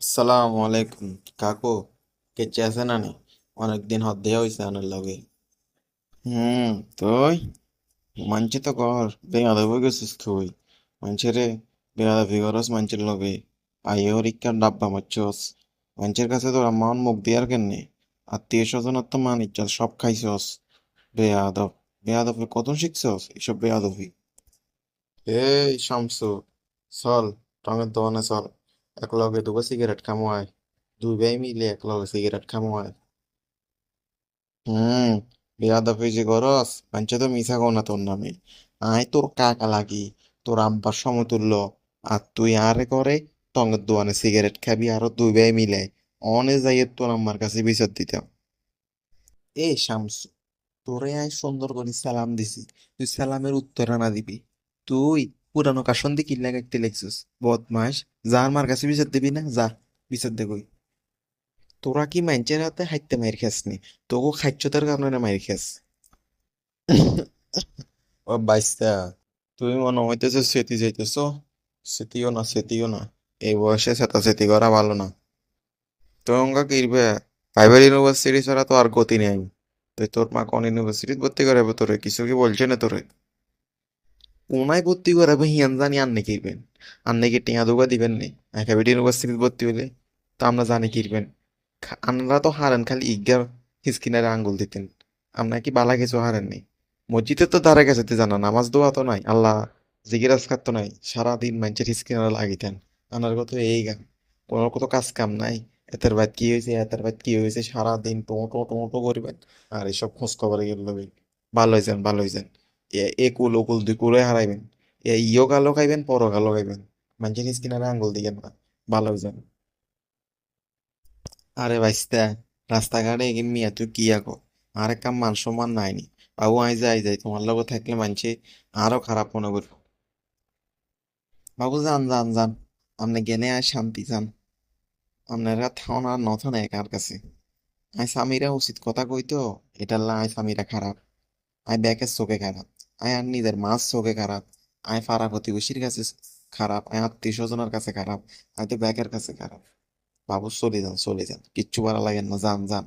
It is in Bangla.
আসসালামু আলাইকুম, কাকু। কেচে আছে নানি অনেকদিন হদ্দে হয়েছে আনার লগে। হুম, তুই? মানছি তো কর, বেয়াদব হয়ে গেছিস তুই। মানুষের বেয়াদবি করস মানুষের লগে। আইয়ে হরিকার ডাব্বা মারছস। মানুষের কাছে তোর আমার মুখ দিয়ার কেনে আত্মীয় স্বজনের তো মান ইজ্জত, সব খাইছস। বেয়াদব বেয়াদবি কত শিখছস এসব বেয়াদবি? এই শামসু, চল, টঙের দোকানে চল। এক লগে দুগো সিগারেট খামো আয় দুই ভাই মিলে এক লগে সিগারেট খামো আয় হুম, বেয়াদবি যে করস পাঞ্চে তো কও না তোর নামে। আয় তোর কাকা লাগি, তোর আব্বার সমতুল্য, আর তুই আরে করে টঙের দোকানে সিগারেট খাবি আরও দুই ভাই মিলে। অনে যাইয়ে তোর আম্মার কাছে বিচার দিতাম। এ শামসু, তোরে আয় সুন্দর করে সালাম দিছি। তুই সালামের উত্তর না দিবি। তুই পুরানো কাসন দিয়ে কিল্লা কাটতে লেগছিস। বদমাস যা আমার কাছে বিচার দিবি না যা বিচার দে তোরা কি মাইনচের হাতে হাইতে মাইর খাস নি তোকে খাইচ্ছতার কারণে মাইর খাস। ও বাইস্তা, তুই মনে হইতেছে সেতি যাইতেছ সেতিও না সেতিও না। এই বয়সে সেতা সেতি করা ভালো না। তো অঙ্কা কিরবে প্রাইভেট ইউনিভার্সিটি ছাড়া তো আর গতি নেই। তুই তোর মা কোন ইউনিভার্সিটি ভর্তি করাবে তোরে? কিছু কি বলছে না তোরে? কোনায় ভর্তি করাবে হিয়ান জানি আন্নে কিরবেন? আন্নে কি টিয়া দুগা দিবেন নি? ইউনিভার্সিটি ভর্তি হইলে তো আমরা জানি কিরবেন। আমরা তো হারেন, খালি ইজ্ঞার হিসকিনারে আঙ্গুল দিতেন। আপনার কি বালা কিছু হারেন নি? মসজিদে তো ধারে গেছে জানা, নামাজ দোয়া তো নাই, আল্লাহ জিকির আজকার তো নাই, সারাদিন মানুষের হিসকিনারে লাগিতেন। আনার কত এই গান কোনো কত কাজ কাম নাই, এতের বাদ কি হয়েছে এতের বাদ কি হয়েছে সারাদিন টোটো টোটো করবেন, আর এসব খোঁজ খবর এগুলো ভালো হয়েছেন ভালো হয়েছেন এ এ কুল কুল দুই কুলে হারাইবেন এ ইয় গালো খাইবেন পর গালো খাইবেন মানুষের হিসকিনারে আঙ্গুল দিবেন না ভালো হয়েছেন আরে বাইস্তা রাস্তাঘাটে এগিন মিয়া তুই কি আকো? আর একটা মান সম্মান নাইনি বাবু আই যাই যাই তোমার লগে থাকলে মানছে আরও খারাপ মনে করব বাবু যান যান যান। আপনি গেলে আর শান্তি যান। আপনারা থাউন আর নথন একার কাছে। আই স্বামীরা উচিত কথা কইতো এটা লা আই স্বামীরা খারাপ আই ব্যাকের চোখে খারাপ আই আর নিজের মাছ চোখে খারাপ আই পাড়া প্রতিবেশীর কাছে খারাপ, আয় আত্মীয় স্বজনের কাছে খারাপ, আয় তো ব্যাগের কাছে খারাপ। বাবু চলে যান চলে যান, কিচ্ছু ভালো লাগেন না, যান যান।